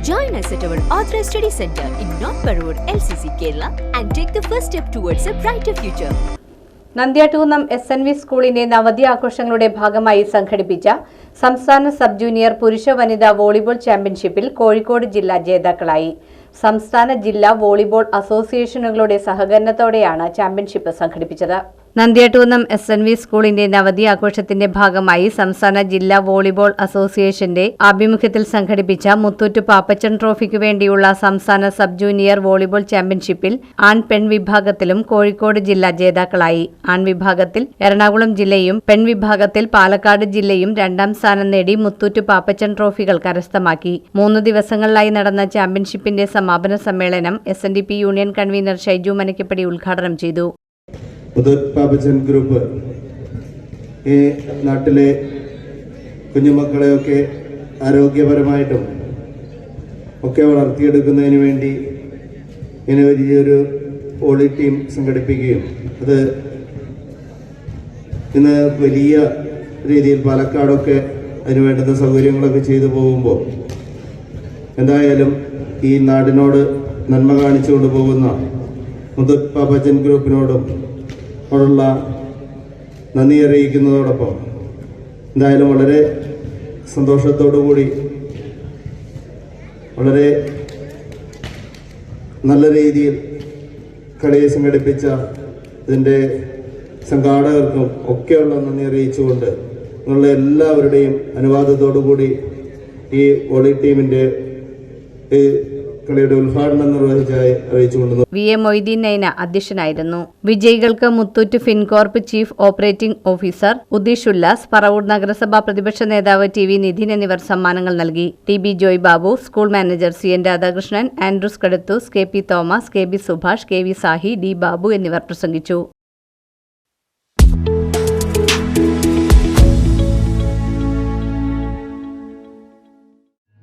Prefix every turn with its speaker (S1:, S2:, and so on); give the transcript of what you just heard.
S1: Join us at our Authorized Study Center in North Parur, LCC, Kerala, and take the first step towards a brighter future.
S2: നന്ദ്യാട്ടൂന്നം S N V സ്കൂളിന്റെ നവതി ആഘോഷങ്ങളുടെ ഭാഗമായി സംഘടിപ്പിച്ച സംസ്ഥാന sub junior പുരുഷ വനിതാ വോളിബോൾ ചാമ്പ്യൻഷിപ്പിൽ കോഴിക്കോട് ജില്ല ജേതാക്കളായി സംസ്ഥാന ജില്ലാ വോളിബോൾ അസോസിയേഷനുകളുടെ സഹകരണത്തോടെയാണ് ചാമ്പ്യൻഷിപ്പ് സംഘടിപ്പിച്ചത് നന്ദ്യാട്ടൂന്നം എസ് എൻ വി സ്കൂളിന്റെ നവതി ആഘോഷത്തിന്റെ ഭാഗമായി സംസ്ഥാന ജില്ലാ വോളിബോൾ അസോസിയേഷന്റെ ആഭിമുഖ്യത്തിൽ സംഘടിപ്പിച്ച മുത്തൂറ്റ് പാപ്പച്ചൻ ട്രോഫിക്ക് വേണ്ടിയുള്ള സംസ്ഥാന സബ് ജൂനിയർ വോളിബോൾ ചാമ്പ്യൻഷിപ്പിൽ ആൺ പെൺ വിഭാഗത്തിലും കോഴിക്കോട് ജില്ല ജേതാക്കളായി. ആൺ വിഭാഗത്തിൽ എറണാകുളം ജില്ലയും പെൺ വിഭാഗത്തിൽ പാലക്കാട് ജില്ലയും രണ്ടാം സ്ഥാനം നേടി മുത്തൂറ്റ് പാപ്പച്ചൻ ട്രോഫികൾ കരസ്ഥമാക്കി. മൂന്ന് ദിവസങ്ങളിലായി നടന്ന ചാമ്പ്യൻഷിപ്പിന്റെ സമാപന സമ്മേളനം S union convener Shaiju Manakkappady ഉദ്ഘാടനം ചെയ്തു.
S3: മുതൽ പാപ്പച്ചൻ ഗ്രൂപ്പ്. ഈ നാട്ടിലെ കുഞ്ഞുമക്കളെയൊക്കെ ആരോഗ്യപരമായിട്ടും ഒക്കെ വളർത്തിയെടുക്കുന്നതിന് വേണ്ടി ഇങ്ങനെ വലിയൊരു ഓളി ടീം സംഘടിപ്പിക്കുകയും അത് ഇന്ന് വലിയ രീതിയിൽ പാലക്കാടൊക്കെ അതിന് വേണ്ടുന്ന സൗകര്യങ്ങളൊക്കെ ചെയ്തു പോകുമ്പോൾ എന്തായാലും ഈ നാടിനോട് നന്മ കാണിച്ചുകൊണ്ട് പോകുന്ന മുതൽ പാപ്പച്ചൻ ഗ്രൂപ്പിനോടും ഉള്ള നന്ദി അറിയിക്കുന്നതോടൊപ്പം എന്തായാലും വളരെ കൂടി വളരെ നല്ല രീതിയിൽ കളിയെ സംഘടിപ്പിച്ച ഇതിന്റെ സംഘാടകർക്കും ഒക്കെയുള്ള നന്ദി അറിയിച്ചുകൊണ്ട് നിങ്ങളുടെ എല്ലാവരുടെയും അനുവാദത്തോടു കൂടി ഈ വോളി ടീമിന്റെ ഈ കളിയുടെ ഉദ്ഘാടനം നിർവഹിച്ചായി അറിയിച്ചുകൊണ്ടു
S2: വി എ മൊയ്തീൻ നൈന അധ്യക്ഷനായിരുന്നു. വിജയികൾക്ക് Muthoot Fincorp chief operating officer Udeesh Ullas Paravur നഗരസഭാ പ്രതിപക്ഷ നേതാവ് ടി വി നിധിൻ എന്നിവർ സമ്മാനങ്ങൾ നൽകി. T B Joy Babu school manager C N Radhakrishnan Andrews Kaduthus K P Thomas K B Subhash K V Sahi D Babu എന്നിവർ പ്രസംഗിച്ചു.